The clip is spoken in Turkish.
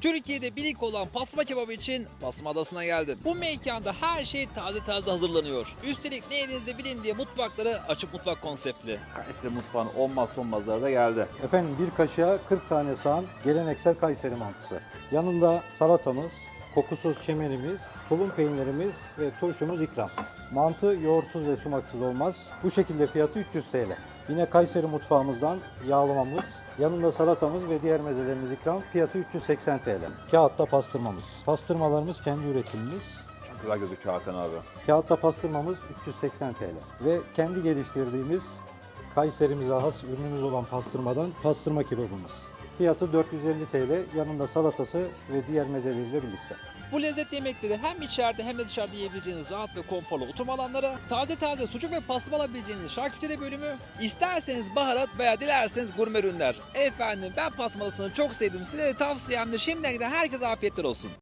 Türkiye'de bilik olan pastırma kebabı için Pastırma Adası'na geldim. Bu mekanda her şey taze taze hazırlanıyor. Üstelik ne elinizde bilin diye mutfakları açık mutfak konseptli. Kayseri mutfağının olmazsa olmazları da geldi. Efendim bir kaşığa 40 tane soğan, geleneksel Kayseri mantısı. Yanında salatamız, kokusuz çemenimiz, tulum peynirimiz ve turşumuz ikram. Mantı yoğurtsuz ve sumaksız olmaz. Bu şekilde fiyatı 300 TL. Yine Kayseri mutfağımızdan yağlamamız, yanında salatamız ve diğer mezelerimiz ikram. Fiyatı 380 TL. Kağıtta pastırmamız. Pastırmalarımız kendi üretimimiz. Çok güzel gözüküyor Hakan abi. Kağıtta pastırmamız 380 TL. Ve kendi geliştirdiğimiz Kayserimize has ürünümüz olan pastırmadan pastırma kebabımız. Fiyatı 450 TL, yanında salatası ve diğer mezeleriyle birlikte. Bu lezzet yemekleri hem içeride hem de dışarıda yiyebileceğiniz rahat ve konforlu oturma alanları, taze taze sucuk ve pastırma alabileceğiniz şarküteri bölümü, isterseniz baharat veya dilerseniz gurme ürünler. Efendim ben pastırmalısını çok sevdim size tavsiyemdir. Şimdiden herkese afiyetler olsun.